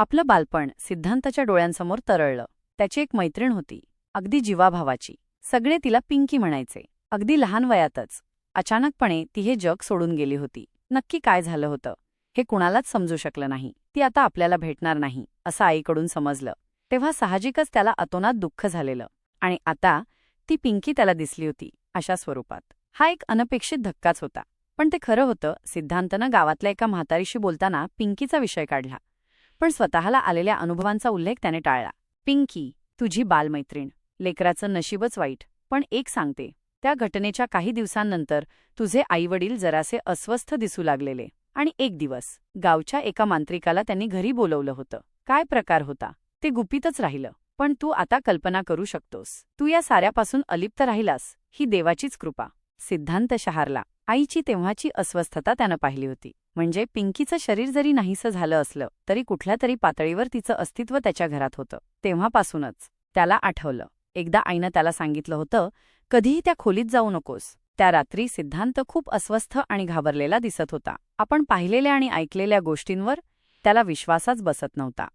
आपलं बालपण सिद्धांताच्या डोळ्यांसमोर तरळलं. त्याची एक मैत्रीण होती. अगदी जीवाभावाची. सगळे तिला पिंकी म्हणायचे. अगदी लहान वयातच. अचानकपणे ती हे जग सोडून गेली होती. नक्की काय झालं होतं? हे कुणालाच समजू शकलं नाही. ती आता आपल्याला भेटणार नाही असं आईकडून समजलं. तेव्हा साहजिकच त्याला अतोनात दुःख झालेलं. आणि आता ती पिंकी त्याला दिसली होती अशा स्वरूपात. हा एक अनपेक्षित धक्काच होता. पण ते खरं होतं सिद्धांतनं गावातल्या एका म्हातारीशी बोलताना पिंकीचा विषय काढला. पण स्वतःला आलेल्या अनुभवांचा उल्लेख त्याने टाळला. पिंकी तुझी बालमैत्रीण. लेकराचं नशीबच वाईट. पण एक सांगते. त्या घटनेच्या काही दिवसांनंतर तुझे आईवडील जरासे अस्वस्थ दिसू लागलेले. आणि एक दिवस गावच्या एका मांत्रिकाला त्यांनी घरी बोलवलं होतं. काय प्रकार होता? ते गुपितच राहिलं. पण तू आता कल्पना करू शकतोस. तू या साऱ्यापासून अलिप्त राहिलास. ही देवाचीच कृपा. सिद्धांत शहारला. आईची तेव्हाची अस्वस्थता त्यानं पाहिली होती. म्हणजे पिंकीचं शरीर जरी नाहीसं झालं असलं तरी कुठल्या तरी पातळीवर तिचं अस्तित्व त्याच्या घरात होतं. तेव्हापासूनच त्याला आठवलं. एकदा आईनं त्याला सांगितलं होतं कधीही त्या खोलीत जाऊ नकोस. त्या रात्री सिद्धांत खूप अस्वस्थ आणि घाबरलेला दिसत होता. आपण पाहिलेल्या आणि ऐकलेल्या गोष्टींवर त्याला विश्वासाच बसत नव्हता.